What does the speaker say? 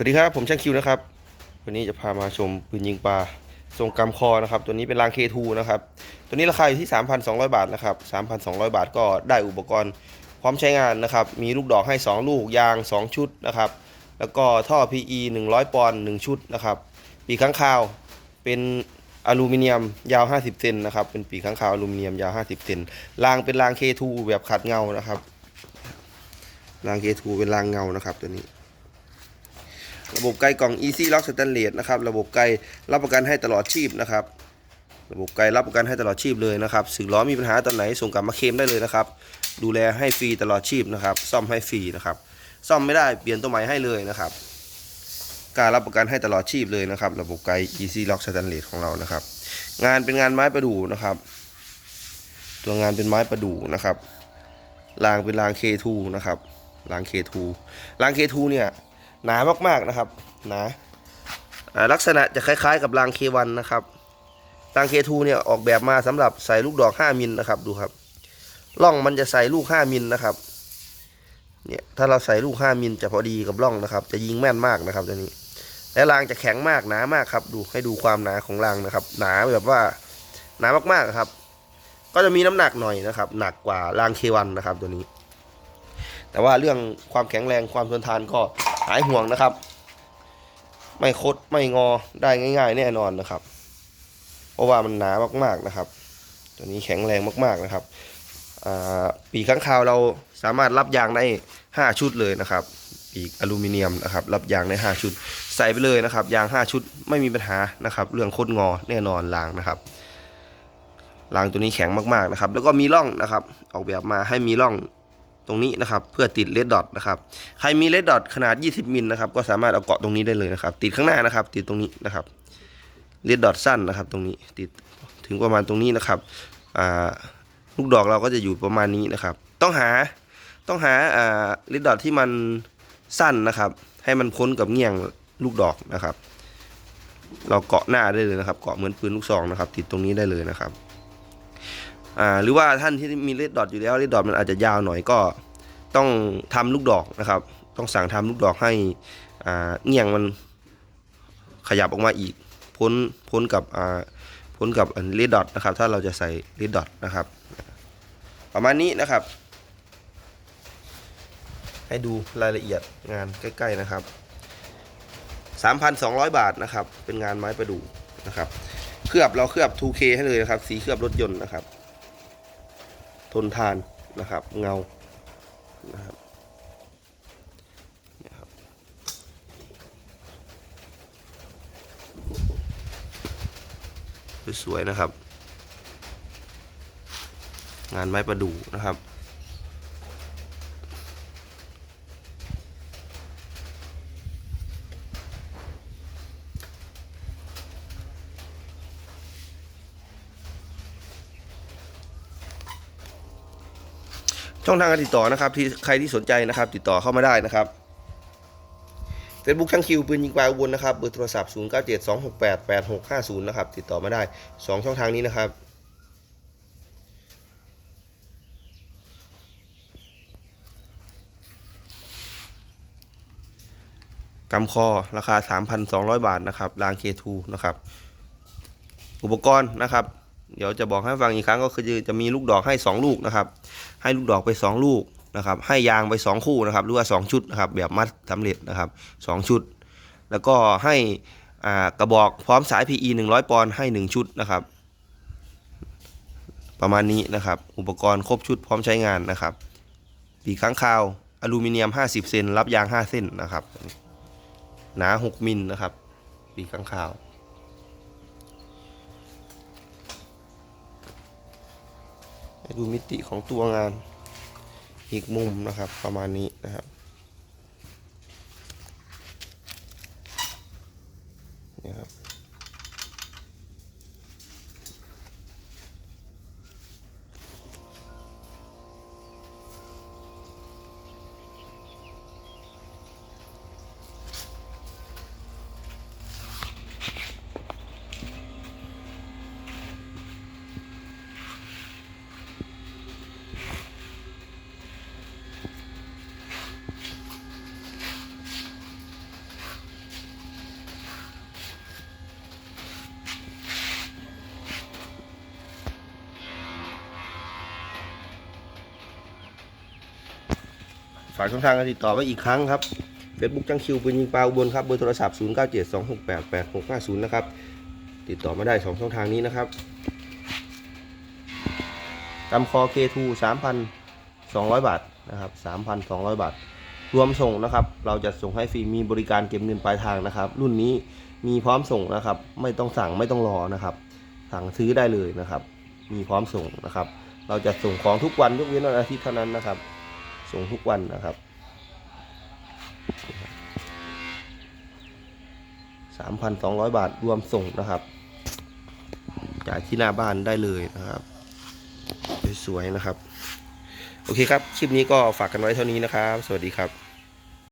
วัสดีครับผมช่างคิวนะครับ วันนี้จะพามาชมปืนยิงปลาทรงกำคอนะครับ ตัวนี้เป็นราง K2 นะครับ ตัวนี้ราคาอยู่ที่ 3,200 บาทนะครับ 3,200 บาทก็ได้อุปกรณ์พร้อมใช้งานนะครับ มีลูกดอกให้ 2 ลูกยาง 2 ชุดนะครับ แล้วก็ท่อ PE 100 ปอนด์1ชุดนะครับ ปีกข้างคาวเป็นอลูมิเนียมยาว 50 เซนนะครับ เป็นปีกข้างคาวอลูมิเนียมยาว 50 เซนรางเป็นราง K2 แบบขัดเงานะครับ ราง K2 เป็นรางเงานะครับตัวนี้ ระบบไกลกล่อง Easy Lock Stainless นะครับ ระบบไกลรับประกันให้ตลอดชีพนะครับ ระบบไกลรับประกันให้ตลอดชีพเลยนะครับสึกล้อมีปัญหาตอนไหนส่งกลับมาเคลมได้เลยนะครับ ดูแลให้ฟรีตลอดชีพนะครับ ซ่อมให้ฟรีนะครับ ซ่อมไม่ได้เปลี่ยนตัวใหม่ให้เลยนะครับ การรับประกันให้ตลอดชีพเลยนะครับ ระบบไกล Easy Lock Stainless ของเรานะครับ งานเป็นงานไม้ประดู่นะครับ ตัวงานเป็นไม้ประดู่นะครับรางเป็นราง K2 นะครับราง K2 ราง K2 เนี่ย หนามากๆนะครับหนาลักษณะจะคล้ายๆกับราง K1 นนะครับราง K2 เนี่ยออกแบบมาสำหรับใส่ลูกดอก 5มิลนะครับดูครับร่องมันจะใส่ลูก 5มิลนะครับเนี่ยถ้าเราใส่ลูก 5มิลจะพอดีกับร่องนะครับ จะยิงแม่นมากนะครับตัวนี้ และรางจะแข็งมากหนามากครับ ดูให้ดูความหนาของรางนะครับ หนาแบบว่าหนามากๆครับ ก็จะมีน้ำหนักหน่อยนะครับ หนักกว่าราง K1 นะครับตัวนี้ แต่ว่าเรื่องความแข็งแรงความทนทานก็ หายห่วงนะครับ ไม่คดไม่งอได้ง่าย ๆ แน่นอนนะครับ เพราะว่ามันหนามากๆนะครับ ตัวนี้แข็งแรงมากๆนะครับปีกข้างคาวเราสามารถรับยางได้ 5 ชุดเลยนะครับ ปีกอลูมิเนียมนะครับ รับยางได้ 5 ชุด ใส่ไปเลยนะครับ ยาง 5 ชุดไม่มีปัญหานะครับ เรื่องคดงอแน่นอนรางนะครับรางตัวนี้แข็งมากๆนะครับ แล้วก็มีร่องนะครับ ออกแบบมาให้มีร่อง ตรงนี้นะครับเพื่อติดเลดดอทนะครับใครมีเลดดอทขนาด 20 มิลนะครับก็สามารถเอาเกาะตรงนี้ได้เลยนะครับ ติดข้างหน้านะครับ ติดตรงนี้นะครับเลดดอทสั้นนะครับ ตรงนี้ติดถึงประมาณตรงนี้นะครับลูกดอกเราก็จะอยู่ประมาณนี้นะครับ ต้องหาต้องหาเลดดอทที่มันสั้นนะครับ ให้มันพ้นกับเงี่ยงลูกดอกนะครับ เราเกาะหน้าได้เลยนะครับ เกาะเหมือนปืนลูกซองนะครับ ติดตรงนี้ได้เลยนะครับหรือว่าท่านที่มีเลดดอทอยู่แล้วเลดดอทมันอาจจะยาวหน่อยก็ ต้องทำลูกดอกนะครับ ต้องสั่งทำลูกดอกให้เงี่ยงมันขยับออกมาอีก พ้นพ้นกับพ้นกับเลดดอทนะครับ ถ้าเราจะใส่เลดดอทนะครับ ประมาณนี้นะครับ ให้ดูรายละเอียดงานใกล้ ๆนะครับ 3,200 บาทนะครับ เป็นงานไม้ประดู่นะครับ เคลือบเราเคลือบ 2K ให้เลยนะครับ สีเคลือบรถยนต์นะครับ ทนทานนะครับ เงา นะครับเนี่ยครับสวยๆนะครับ งานไม้ประดู่นะครับ ช่องทางการติดต่อนะครับที่ใครที่สนใจนะครับ ติดต่อเข้ามาได้นะครับเฟซบุ๊กช่างคิวปืนยิงปลาอุบลนะครับเบอร์โทรศัพท์ 0 9 7 2 6 8 8 6 5 0 นะครับ ติดต่อมาได้ 2 ช่องทางนี้นะครับกำคอราคา 3,200 บาทนะครับราง K2 นะครับ อุปกรณ์นะครับ เดี๋ยวจะบอกให้ฟังอีกครั้งก็คือจะมีลูกดอกให้ 2 ลูกนะครับ ให้ลูกดอกไป 2 ลูกนะครับให้ยางไป 2 คู่นะครับหรือว่า 2 ชุดนะครับแบบมัดสำเร็จนะครับ2ชุด แล้วก็ให้กระบอกพร้อมสาย PE 100 ปอนด์ให้ 1 ชุดนะครับ ประมาณนี้นะครับ อุปกรณ์ครบชุดพร้อมใช้งานนะครับปีกค้างคาวอลูมิเนียม 50 เซนรับยาง 5 เส้นนะครับหนา 6 มิลนะครับปีกค้างคาว ให้ ดูมิติของตัวงานอีกมุมนะครับประมาณนี้นะครับ ฝากช่องทางการติดต่อไว้อีกครั้งครับ Facebook จังคิวปืนยิงปลาอุบลครับเบอร์โทรศัพท์ 0 9 7 2 6 8 8 6 5 0 นะครับ ติดต่อมาได้ 2 ช่องทางนี้นะครับกำคอ K2 3,200 บาทนะครับ 3,200 บาท รวมส่งนะครับ เราจะส่งให้ฟรีมีบริการเก็บเงินปลายทางนะครับ รุ่นนี้มีพร้อมส่งนะครับ ไม่ต้องสั่งไม่ต้องรอนะครับ สั่งซื้อได้เลยนะครับ มีพร้อมส่งนะครับ เราจะส่งของทุกวันยกเว้นวันอาทิตย์เท่านั้นนะครับ ส่งทุกวันนะครับสามพันสองร้อยบาทรวมส่งนะครับ จ่ายที่หน้าบ้านได้เลยนะครับ สวยๆนะครับ โอเคครับ คลิปนี้ก็ฝากกันไว้เท่านี้นะครับ สวัสดีครับ